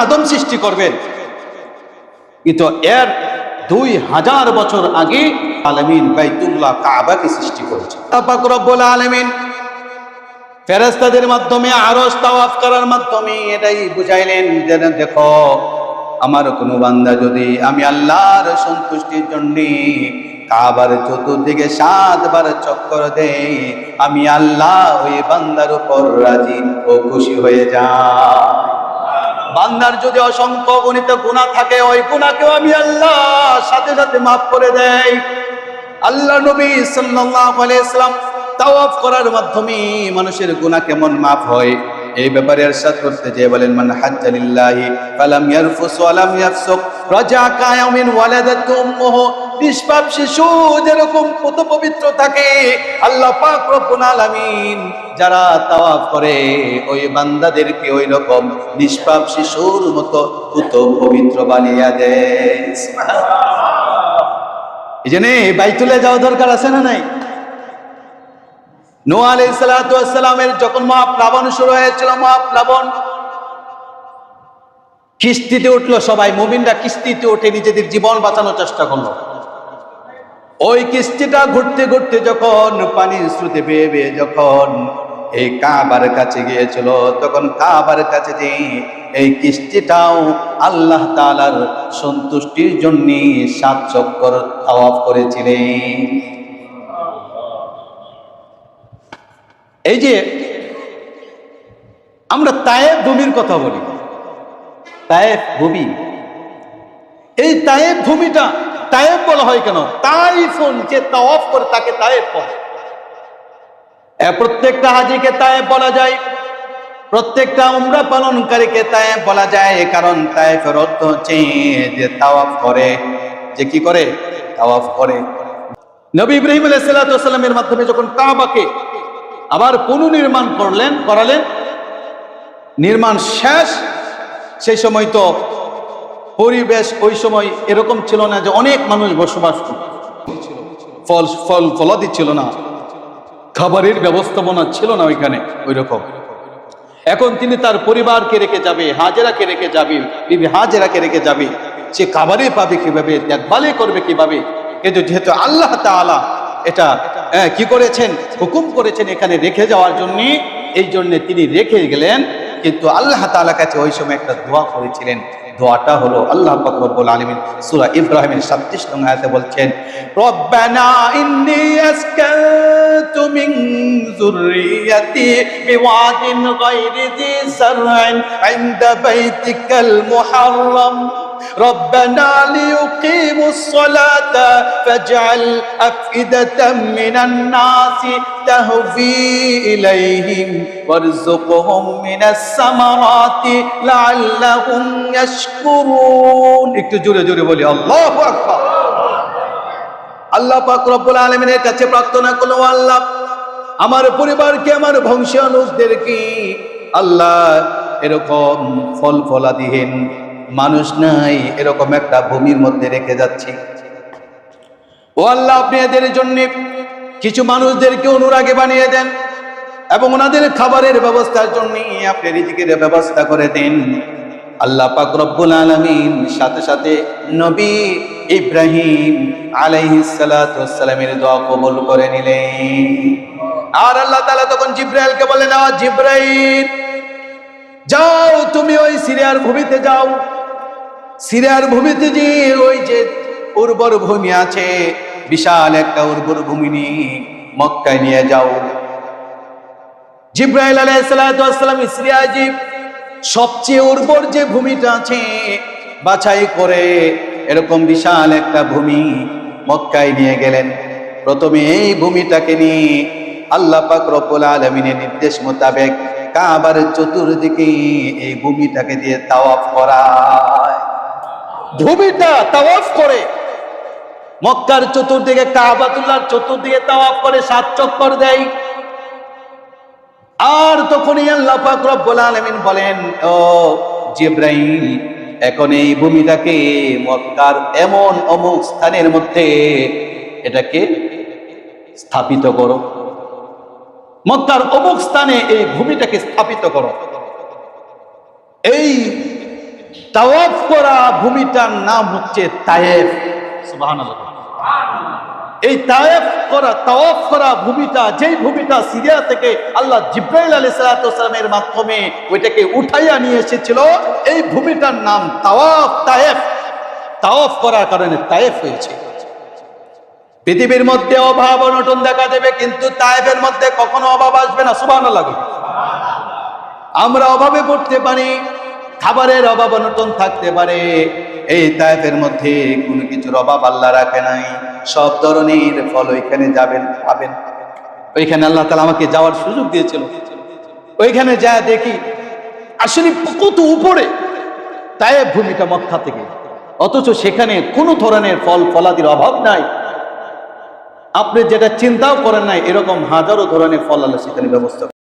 আদম সৃষ্টি করবেন। কিন্তু এর দুই হাজার বছর আগে আলমিন বাইতুল্লাহ কাবাকে সৃষ্টি করেছে। আলমিন ফেরেস্তাদের মাধ্যমে তাওয়াফ করার মাধ্যমে এটাই বুঝাইলেন যে, দেখো, আমার কোনো বান্দা যদি আমি আল্লাহর সন্তুষ্টির জন্য কাবার চতুর্দিকে সাতবার চক্কর দেই আমি আল্লাহ ওই বান্দার উপর রাজি ও খুশি হয়ে যাই। বান্দার যদি অসংখ্য গণিত গুণা থাকে, ওই গুণাকেও আমি আল্লাহ সাথে সাথে মাফ করে দেয় আল্লাহ নবী সাল্লাল্লাহু আলাইহি সাল্লাম তাওয়াফ করার মাধ্যমে মানুষের গুনাহ কেমন মাফ হয়? এই ব্যাপারে ইরশাদ করতে যে বলেন, মান হাজ্জা লিল্লাহি ফালাম ইয়ারফুস ওয়া লাম ইয়াফসুক। রাজা কায়ামিন ওয়ালাদাত উম্মুহু নিষ্পাপ শিশু যেরকম পুত পবিত্র থাকে, আল্লাহ পাক রব্বুল আলামিন যারা তাওয়াফ করে, ওই বান্দাদেরকে ওই রকম নিষ্পাপ শিশুর মতো পুত পবিত্র বানিয়ে দেয়। এই জন্য বাইতুলে যাওয়া দরকার আছে না নাই? নোয়া ওয়াস সালামের যখন মহাপ্লাবন শুরু হয়েছিল, মহাপ্লাবন কিস্তিতে উঠল সবাই, মুমিনরা কিস্তিতে উঠে নিজেদের জীবন বাঁচানোর চেষ্টা করল। ওই কিস্তিটা ঘুরতে ঘুরতে যখন পানির স্রোতে বেয়ে যখন এই কাবার কাছে গিয়েছিল, তখন কাবার কাছে এই কিস্তিটাও আল্লাহ তাআলার সন্তুষ্টির জন্য সাত চক্কর তাওয়াফ করেছিলেন। এই যে আমরা তায়েব ভূমির কথা বলি, তায়েব ভূমি। এই তায়েব ভূমিটা তায়েব বলা হয় কেন? তাইফুন যে তাওয়াফ করে তাকে তায়েব বলে। প্রত্যেকটা হাজিকে তায়েব বলা যায়। প্রত্যেকটা উমরা পালনকারীকে তায়েব বলা যায়, কারণ তায়েফের অর্থ হচ্ছে যে তাওয়াফ করে। যে কি করে? তাওয়াফ করে। নবী ইব্রাহিম আলাইহিসসালামের মাধ্যমে যখন কাবাকে আবার পুনর্নির্মাণ করলেন, করালেন, নির্মাণ শেষ, সেই সময় তো পরিবেশ ওই সময় এরকম ছিল না যে অনেক মানুষ বসবাস ফল ফল ফলাদি ছিল না। খাবারের ব্যবস্থাপনা ছিল না ওইখানে ওই রকম এখন তিনি তার পরিবারকে রেখে যাবে হাজেরাকে রেখে যাবে বিবি হাজেরাকে রেখে যাবে। সে খাবারে পাবে কীভাবে দেখভালে করবে কীভাবে? কিন্তু যেহেতু আল্লাহ তাআলা এটা আহ, কি করেছেন? হুকুম করেছেন এখানে রেখে যাওয়ার জন্য এই জন্যে তিনি রেখে গেলেন। কিন্তু আল্লাহ তাআলা কাছে ওই সময় একটা দোয়া করেছিলেন। দোয়াটা হলো আল্লাহ পাকরবুল আলমিন সুরা ইব্রাহিমের সাতত্রিশ নং আয়াতে বলছেন, রব্বানা ইন্নি আসকাতু মিন যুররিয়াতি বিওয়াদিন গায়রি যি সার'ইন ইনদা বাইতিকাল মুহাররাম। ربنا ليقيموا الصلاة فاجعل أفئدة من الناس تهوي إليهم وارزقهم من الثمرات لعلهم يشكرون একটু জোরে জোরে বলি আল্লাহু আকবার আল্লাহ পাক রব্বুল আলামিনের কাছে প্রার্থনা করলো আল্লাহ আমার পরিবারকে আমার বংশানুজদেরকে আল্লাহ এরকম ফল ফলাদিহীন মানুষ নাই, এরকম একটা ভূমির মধ্যে রেখে যাচ্ছি। ও আল্লাহ, আপনি এদের জন্য কিছু মানুষদেরকে অনুরাগে বানিয়ে দেন এবং ওনাদের খাবারের ব্যবস্থার জন্য আপনি রিজিকের ব্যবস্থা করে দেন। আল্লাহ পাক রব্বুল আলামিন সাথে সাথে নবী ইব্রাহিম আলাইহিস সালাতু ওয়াসসালামের দোয়া কবুল করে নিলেন। আর আল্লাহ তাআলা তখন জিব্রাইলকে বললেন আ জিব্রাইল, যাও, তুমি ওই সিরিয়ার ভূমিতে যাও। সিরিয়ার ভূমিতে যে ওই যে উর্বর ভূমি আছে, বিশাল একটা উর্বর ভূমি নিয়ে মক্কায় নিয়ে যাও। জিব্রাইল আলাইহিসসালাম সিরিয়াজি সবচেয়ে উর্বর যে ভূমিটা আছে, বাছাই করে এরকম বিশাল একটা ভূমি মক্কায় নিয়ে গেলেন। প্রথমে এই ভূমিটাকে নিয়ে আল্লাহ পাক আলামিনের নির্দেশ মোতাবেক কাবার চতুর্দিকে এই ভূমিটাকে দিয়ে তাওয়াফ করায় ভূমিটা তাওয়াফ করে। মক্কার চতুর্দিকে কাবাতুল্লাহর চতুর্দিকে তাওয়াফ করে, সাত চক্কর দেয়। আর তখনই আল্লাহ পাক রব্বুল আলামিন বলেন, ও জিব্রাইল, এখন এই ভূমিটাকে মক্কার এমন অমুক স্থানের মধ্যে এটাকে স্থাপিত করো। মক্কার অমুক স্থানে এই ভূমিটাকে স্থাপিত করো। এই তাওয়াফ করা ভূমিটার নাম হচ্ছে তায়েফ। এই তায়েফ করা তাওয়াফ করা ভূমিটা যেই ভূমিটা সিরিয়া থেকে আল্লাহ জিব্রাইল আলী সালাতামের মাধ্যমে ওইটাকে উঠাইয়া নিয়ে এসেছিল এই ভূমিটার নাম তাওয়াফ তায়েফ। তাওয়াফ করার কারণে তায়েফ হয়েছে। পৃথিবীর মধ্যে অভাব অনটন দেখা দেবে কিন্তু তায়েফের মধ্যে কখনো অভাব আসবে না সুবাহ লাগে আমরা অভাবে পড়তে পারি খাবারের অভাব অনটন থাকতে পারে। এই তায়েফের মধ্যে কোনো কিছুর অভাব আল্লাহ রাখে নাই। সব ধরনের ফল ওইখানে যাবেন পাবেন ওইখানে আল্লাহ তালা আমাকে যাওয়ার সুযোগ দিয়েছিল। ওইখানে যা দেখি, আসলে কত উপরে। তায়েব ভূমিটা মক্কা থেকে। অথচ সেখানে কোনো ধরনের ফল ফলাদির অভাব নাই। আপনি যেটা চিন্তাও করেন নাই, এরকম হাজারো ধরনের ফল আল্লাহ সেখানে ব্যবস্থা